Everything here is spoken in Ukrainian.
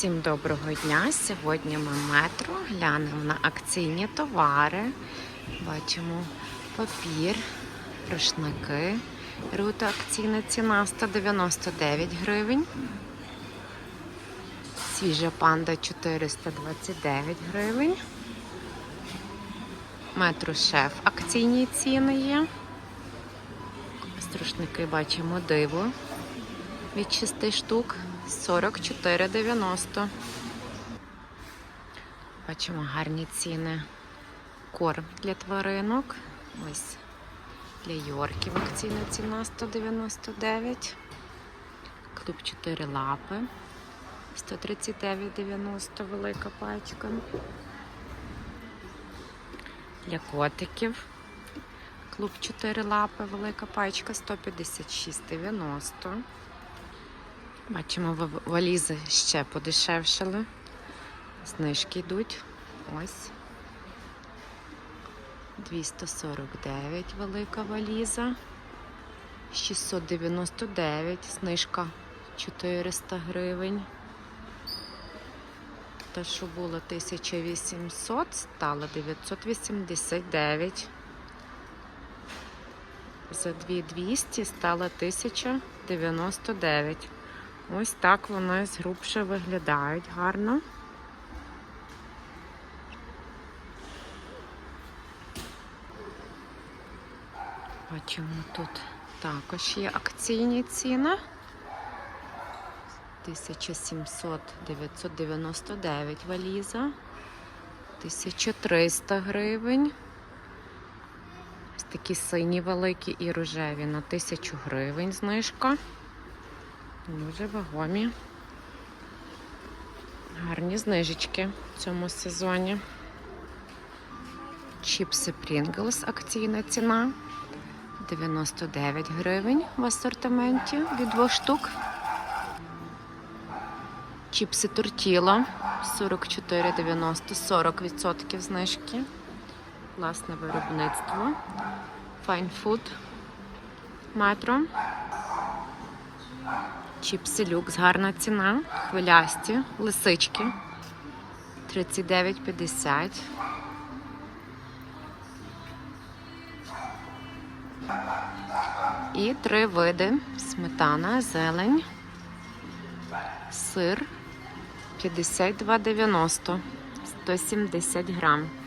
Всім доброго дня! Сьогодні ми метро глянемо на акційні товари. Бачимо папір, рушники. Рута акційна ціна 199 гривень. Свіжа панда 429 гривень. Метро шеф акційні ціни є. Струшники бачимо диво від 6 штук 44,90. Бачимо гарні ціни. Корм для тваринок. Ось для Йорків акційна ціна 199. Клуб 4 лапи 139,90 велика пачка. Для котиків. Клуб 4 лапи, велика пачка 156,90. Бачимо, валізи ще подешевшили. Знижки йдуть. Ось. 249 велика валіза. 699, знижка 400 гривень. Та, що було 1800, стало 989. За 2200 стало 1099. Ось так вони згрубше виглядають гарно. Бачимо, тут також є акційні ціни. 1700 999 валіза. 1300 гривень. Ось такі сині великі і рожеві на 1000 гривень знижка. Дуже вагомі. Гарні знижечки в цьому сезоні. Чіпси Pringles, акційна ціна. 99 гривень в асортименті від двох штук. Чіпси Тортіла 44,90, 40% знижки. Власне виробництво. Fine Food Метро. Чіпси люкс, гарна ціна. Хвилясті, лисички. 39,50. І три види: сметана, зелень, сир 52,90, 170 грам.